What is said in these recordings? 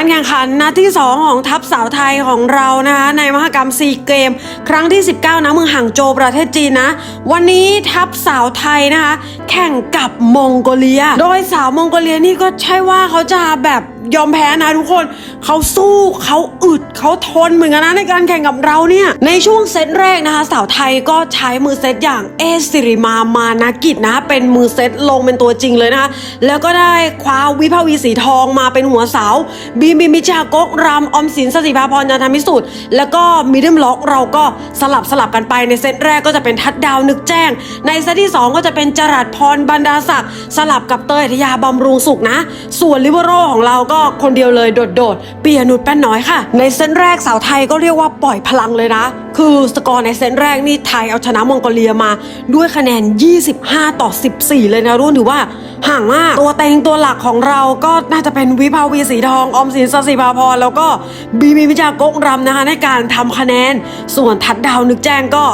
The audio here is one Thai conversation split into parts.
การแข่งขันนัดที่ 2 ของทัพสาวไทยของเรานะคะในมหกรรมซีเกม ครั้งที่ 19นะเมืองห่างโจวประเทศจีนนะ วันนี้ทัพสาวไทยนะคะ แข่งกับมองโกเลีย โดยสาวมองโกเลียนี่ก็ใช่ว่าเขาจะแบบยอมแพ้นะทุกคนเขาสู้เขาอึดเขาทนเหมือนกันนะในการแข่งกับเราเนี่ย ในช่วงเซตแรกนะคะสาวไทยก็ใช้มือเซตอย่างเอสิริมามานากิจนะเป็นมือเซตลงเป็นตัวจริงเลยนะคะแล้วก็ได้คว้าวิภาวีสีทองมาเป็นหัวเสาบีมบิมิชากกรำออมสินสสิภาพรจันทมิสุทธิ์แล้วก็มิดเดิลล็อกเราก็สลับสลับกันไปในเซตแรกก็จะเป็นทัดดาวนึกแจ้ง ในเซตที่ 2 ก็จะเป็นจรัสพรบรรดาศักดิ์สลับกับเตยธยาบำรุงสุขนะ ส่วนลิเวอโรของเราก็คนเดียวเลยโดดๆ เปียนุชแป้นน้อยค่ะ ในเซตแรกสาวไทยก็เรียกว่าปล่อยพลังเลยนะคือสกอร์ในเซตแรกนี่ไทยเอาชนะมองโกเลียมาด้วยคะแนน 25 ต่อ 14 เลยนะรุ่นถือว่าห่างมาก ตัวเต็งตัวหลักของเราก็น่าจะเป็นวิภาวีสีทอง อมสินสสิภาพรแล้วก็บีมีวิจากกรำนะคะในการทำคะแนน ส่วนทัดดาวนึกแจ้งก็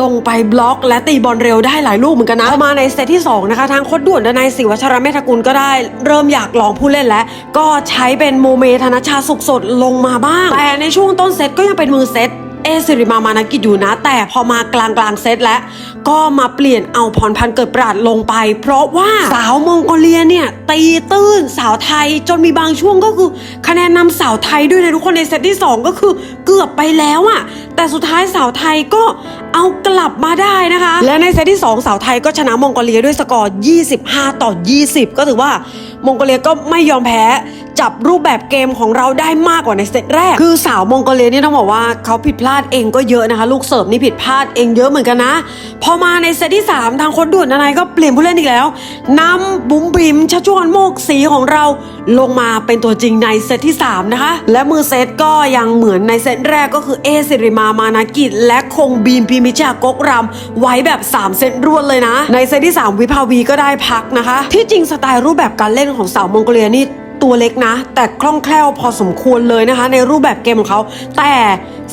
ลงไปบล็อก และตีบอลเร็วได้หลายลูกเหมือนกันนะมาในเซตที่ 2 นะคะ ทางโคดด่วนดนายศิวัชรเมธกุลก็ได้ เริ่มอยากลองผู้เล่นแล้ว ก็ใช้เป็นโมเมธนชาสุขสดลงมาบ้าง แต่ในช่วงต้นเซตก็ยังเป็นมือเซต เอสิริมามานากิจอยู่นะ แต่พอมากลางกลางเซตแล้วก็มาเปลี่ยนเอาพรพันเกิดปราดลงไป เพราะว่าสาวมองโกเลียเนี่ยตีตื้นสาวไทยจนมีบางช่วงก็คือ คะแนนนำสาวไทยด้วยนะทุกคนในเซตที่ 2 ก็คือเกือบไปแล้วอะแต่สุดท้ายสาวไทยก็เอากลับมาได้นะคะ และในเซตที่ 2 สาวไทยก็ชนะมองโกเลียด้วยสกอร์ 25 ต่อ 20 ก็ถือว่า มองโกเลียก็ไม่ยอมแพ้ จับรูปแบบเกมของเราได้มากกว่าในเซตแรก คือสาวมองโกเลียนี่ต้องบอกว่าเขาผิดพลาดเองก็เยอะนะคะ ลูกเสิร์ฟนี่ผิดพลาดเองเยอะเหมือนกันนะ พอมาในเซตที่ 3 ทางคนด่วนนายก็เปลี่ยนผู้เล่นอีกแล้วนำบุ๋มบิมชัชวนโมกสีของเราลงมาเป็นตัวจริงในเซตที่ 3 นะคะ และมือเซตก็ยังเหมือนในเซตแรกก็คือเอสิริมามานากิจ และคงบีมพิมิชากกรำไว้แบบ 3 เซตรวดเลยนะ ในเซตที่ 3 วิภาวีก็ได้พักนะคะ ที่จริงสไตล์รูปแบบการเล่นของสาวมองโกเลียนี่ ตัวเล็กนะ แต่คล่องแคล่วพอสมควรเลยนะคะ ในรูปแบบเกมของเขา แต่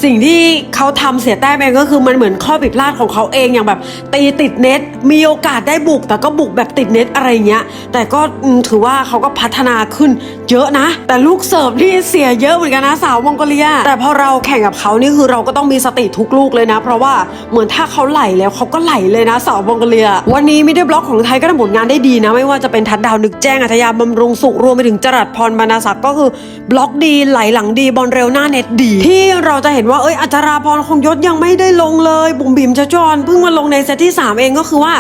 สิ่งที่เขาทำเสียแต้มเองก็คือมันเหมือนข้อผิดพลาดของเขาเองอย่างแบบ ตีติดเน็ต มีโอกาสได้บุก แต่ก็บุกแบบติดเน็ตอะไรเงี้ย แต่ก็ถือว่าเขาก็พัฒนาขึ้นเยอะนะ แต่ลูกเสิร์ฟที่เสียเยอะเหมือนกันนะสาวมองโกเลีย แต่พอเราแข่งกับเขานี่คือเราก็ต้องมีสติทุกลูกเลยนะ เพราะว่าเหมือนถ้าเขาไหลแล้วเขาก็ไหลเลยนะสาวมองโกเลีย วันนี้มิดเดิลบล็อกของไทยก็ทำผลงานได้ดีนะ ไม่ว่าจะเป็นทัดดาวนึกแจ้งอัธยาบำรุงสุขรวมไปถึงจรัตพรบรรณศักดิ์ก็คือบล็อกดีไหลหลังดีบอลเร็วหน้าเน็ตดี ที่เราจะเห็นว่าเอ้ยอัจราพรคงยศยังไม่ได้ลงเลยบุ๋มบิ๋มชจรเพิ่งมาลงในเซตที่ 3 เองก็คือว่า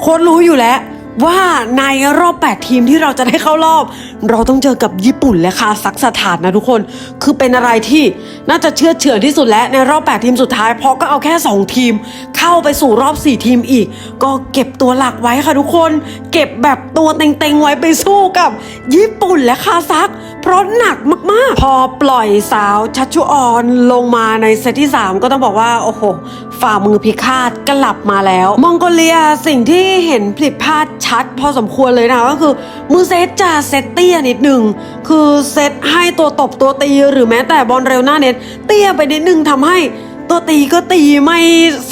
โค้ดรู้อยู่แล้ว ว่าในรอบ 8 ทีมที่เราจะได้เข้ารอบ เราต้องเจอกับญี่ปุ่นและคาซัคสถานนะทุกคน คือเป็นอะไรที่น่าจะเชื่อเฉือนที่สุดแล้วในรอบ 8 ทีมสุดท้าย เพราะก็เอาแค่ 2 ทีม เข้าไปสู่รอบ 4 ทีมอีก ก็เก็บตัวหลักไว้ค่ะทุกคน เก็บแบบตัวเต็งๆไว้ไปสู้กับ ญี่ปุ่นและคาซัคเพราะหนักมากๆ พอปล่อยสาวชัชชุออนลงมาในเซตที่ 3 ก็ต้องบอกว่าโอ้โห ฝ่ามือพิฆาตกลับมาแล้ว มองโกเลียสิ่งที่เห็นผิดพลาดชัด พอสมควรเลยนะก็คือมือเซตจะเซตเตี้ยนิดหนึ่งคือเซตให้ตัวตบตัวตีหรือแม้แต่บอลเร็วหน้าเน็ตเตี้ยไปนิดหนึ่งทำให้ ตัวตีก็ตีไม่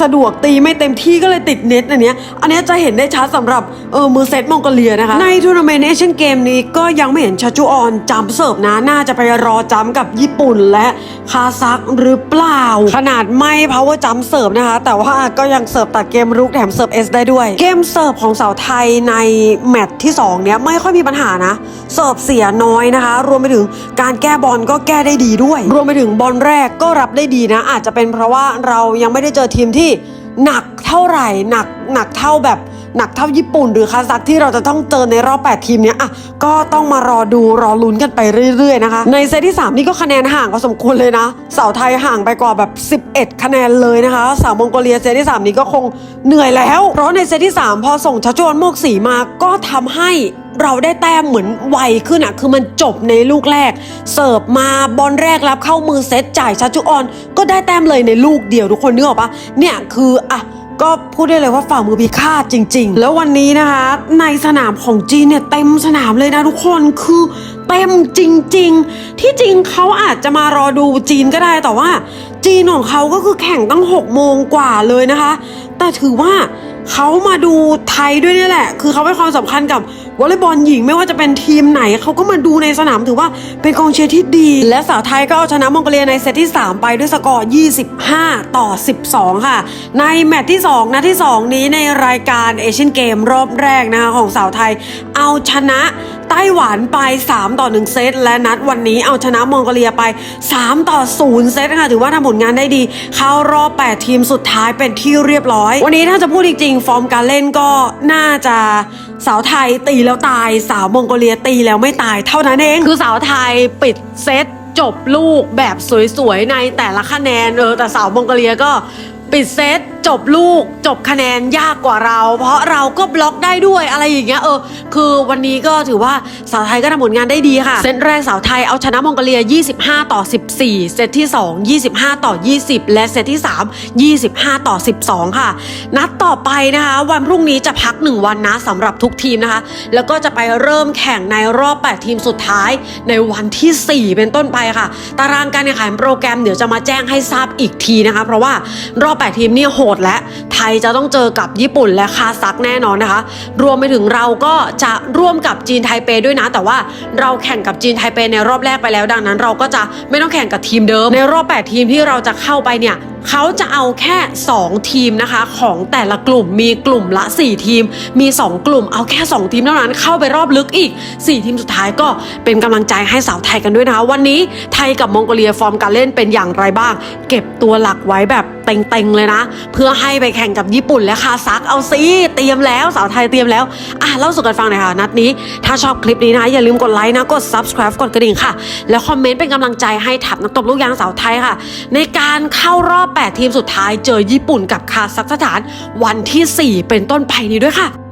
สะดวกตีไม่เต็มที่ก็เลยติดเน็ตอันเนี้ยอันเนี้ยจะเห็นได้ชัดสำหรับเออมือเซตมองโกเลียนะคะ ในทัวร์นาเมนต์เอเชียนเกมนี้ก็ยังไม่เห็นชาจูออนจัมป์เสิร์ฟนะ น่าจะไปรอจัมป์กับญี่ปุ่นและคาซัคหรือเปล่า ขนาดไม่ power จัมป์เสิร์ฟนะคะ แต่ว่าก็ยังเสิร์ฟตัดเกมรุกแถมเสิร์ฟเอสได้ด้วย เกมเสิร์ฟของสาวไทยในแมตช์ที่2เนี้ยไม่ค่อยมีปัญหานะเสิร์ฟเสียน้อยนะคะ รวมไปถึงการแก้บอลก็แก้ได้ดีด้วย รวมไปถึงบอลแรกก็รับได้ดีนะ อาจจะเป็นเพราะว่าเรายังไม่ได้เจอทีมที่หนักเท่าไหร่หนักหนักเท่าแบบหนักเท่าญี่ปุ่นหรือคาซัคที่เราจะต้องเจอในรอบ 8 ทีมเนี้ยอะก็ต้องมารอดูรอลุ้นกันไปเรื่อยๆนะคะ ในเซตที่ 3 นี่ก็คะแนนห่างพอสมควรเลยนะ สาวไทยห่างไปกว่าแบบ 11 คะแนนเลยนะคะ สาวมองโกเลียเซตที่ 3 นี้ก็คงเหนื่อยแล้ว เพราะในเซตที่ 3 พอส่งชัชวนโมกสีมาก็ทำให้ เราได้แต้มเหมือนไวขึ้นอะคือมันจบในลูกแรก เสิร์ฟมาบอลแรกรับเข้ามือเซตจ่ายชัชจุออน ก็ได้แต้มเลยในลูกเดียวทุกคนนึกออกปะเนี่ยคืออะก็พูดได้เลยว่าฝ่ามือพิฆาตจริง ๆ แล้ววันนี้นะคะ ในสนามของจีนเนี่ยเต็มสนามเลยนะทุกคนคือเต็มจริง ๆ ที่จริงเขาอาจจะมารอดูจีนก็ได้แต่ว่า จีนของเขาก็คือแข่งตั้ง6โมงกว่าเลยนะคะ แต่ถือว่า เขามาดูไทยด้วยนี่แหละ คือเขาให้ความสำคัญกับวอลเลย์บอลหญิงไม่ว่าจะเป็นทีมไหน เขาก็มาดูในสนามถือว่าเป็นกองเชียร์ที่ดี และสาวไทยก็เอาชนะมองโกเลียในเซตที่ 3 ไปด้วยสกอร์ 25 ต่อ 12 ค่ะ ในแมตช์ที่ 2 นัดที่ 2 นี้ในรายการเอเชียนเกมรอบแรกนะคะของสาวไทย เอาชนะ ต้หวันไป 3 ต่อ 1 เซต และนัดวันนี้เอาชนะมองโกเลียไป 3 ต่อ 0 เซตค่ะ ถือว่าทำผลงานได้ดี เข้ารอบ 8 ทีมสุดท้ายเป็นที่เรียบร้อย วันนี้ถ้าจะพูดจริงๆ ฟอร์มการเล่นก็น่าจะสาวไทยตีแล้วตาย สาวมองโกเลียตีแล้วไม่ตายเท่านั้นเอง คือสาวไทยปิดเซตจบลูกแบบสวยๆ ในแต่ละคะแนนเออแต่สาวมองโกเลียก็ปิดเซต จบลูกจบคะแนนยากกว่าเรา เพราะเราก็บล็อกได้ด้วยอะไรอย่างเงี้ยเออคือวันนี้ก็ถือว่าสาวไทยก็ทำผลงานได้ดีค่ะ เซตแรกสาวไทยเอาชนะมองโกเลีย 25 ต่อ 14 เซตที่ 2 25 ต่อ 20 และเซตที่ 3 25 ต่อ 12 ค่ะ นัดต่อไปนะคะ วันพรุ่งนี้จะพัก 1 วันนะสำหรับทุกทีมนะคะ แล้วก็จะไปเริ่มแข่งในรอบ 8 ทีมสุดท้ายในวันที่ 4 เป็นต้นไปค่ะ ตารางการแข่งขันโปรแกรมเดี๋ยวจะมาแจ้งให้ทราบอีกทีนะคะ เพราะว่ารอบ 8 ทีมเนี่ยโหดและไทยจะต้องเจอกับญี่ปุ่นและคาซักแน่นอนนะคะ รวมไปถึงเราก็จะร่วมกับจีนไทเปด้วยนะ แต่ว่าเราแข่งกับจีนไทเปในรอบแรกไปแล้วดังนั้น เราก็จะไม่ต้องแข่งกับทีมเดิมในรอบ 8 ทีมที่เราจะเข้าไปเนี่ย เขาจะเอาแค่ 2 ทีมนะคะ ของแต่ละกลุ่มมีกลุ่มละ 4 ทีม มี 2 กลุ่มเอาแค่ 2 ทีมเท่านั้นเข้าไปรอบลึกอีก 4 ทีมสุดท้ายก็เป็นกำลังใจให้สาวไทยกันด้วยนะคะ วันนี้ไทยกับมองโกเลียฟอร์มการเล่นเป็นอย่างไรบ้าง เก็บตัวหลักไว้แบบเต็งๆเลยนะ เพื่อให้ไปแข่งกับญี่ปุ่นและคาซักเอาซิเตรียมแล้วสาวไทยเตรียมแล้วอะเล่าสู่กันฟังหน่อยค่ะนัดนี้ ถ้าชอบคลิปนี้นะอย่าลืมกดไลค์นะกด subscribe กดกระดิ่งค่ะ แล้วคอมเมนต์เป็นกำลังใจให้ทัพนักตบลูกยางสาวไทยค่ะ ในการเข้ารอบ8 ทีมสุดท้ายเจอญี่ปุ่นกับคาซัคสถานวันที่ 4 เป็นต้นไปนี้ด้วยค่ะ